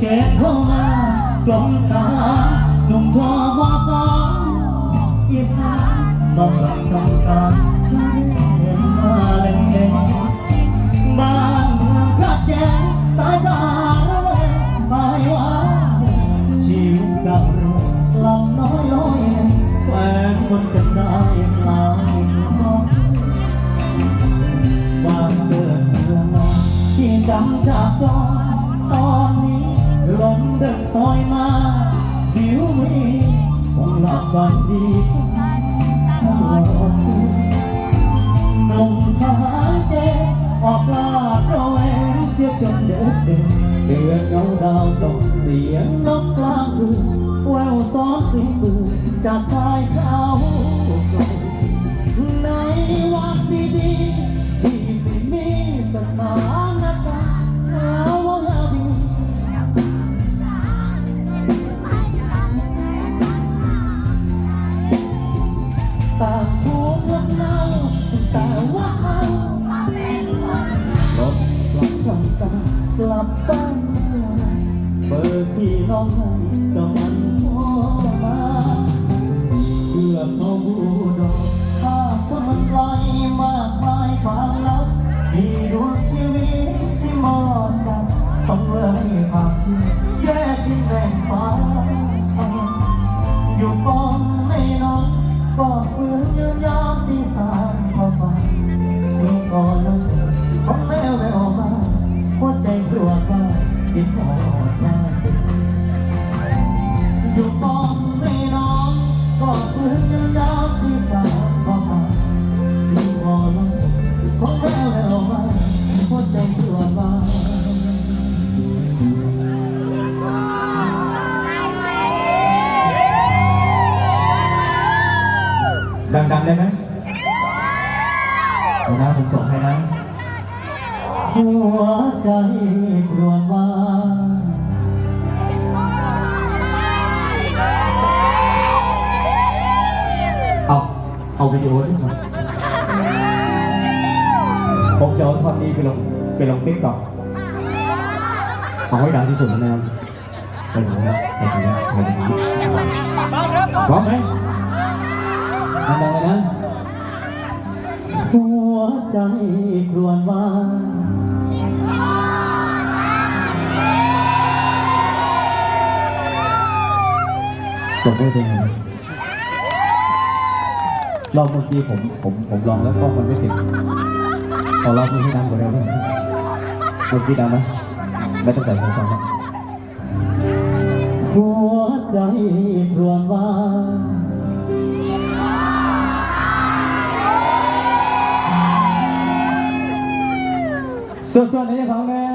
แก่โทรมากลมถาหนุ่มทอวอสองอีสานน้องหลับทำการช่วยเห็นมาเลยบ้านเมืองขัดแย้งสายตาระแวงไปว่าชีวิตดังเรือลำน้อยลอยแฟนคนเส้นได้ลายมองวันเกิดเดือนนอนที่จำจากจอตอนนี้ ลมเดินคอยมาผิวมีต้องหลับวันดีตลอดคืนหนุ่มทหารเจอ บบ้านเมื่อไรเบอร์ที่น้องให้จะมันโทรมาเพื่อเขาบูดอกถ้าคนมันไกลมากมายความลับมีดวงชีวิตที่มอดดำต้องเลยภาพที่แยกดินแดนฟ้าอยู่กองไม่นอนก็ฝืนยืนยาม ดังๆได้ไหมเอานะผมส่งให้นะ หัวใจกลัวว่าเอาเอาวิดีโอที่มาผมจะเอาท่อนนี้ไปลงไปลงติ๊กต็อกเอาให้ดังที่สุดนะครับไปดูนะไปดูนะไปดูนะพร้อมไหม ดังๆเลยนะ หัวใจกลัวว่าจบไม่เป็นไงลองเมื่อกี้ผมผมผมลองแล้วกล้องมันไม่ติดขอลองดูให้ดังกว่าเดิมเมื่อกี้ดังไหมไม่ต้องใส่หูฟังนะหัวใจกลัวว่า 说说你旁边。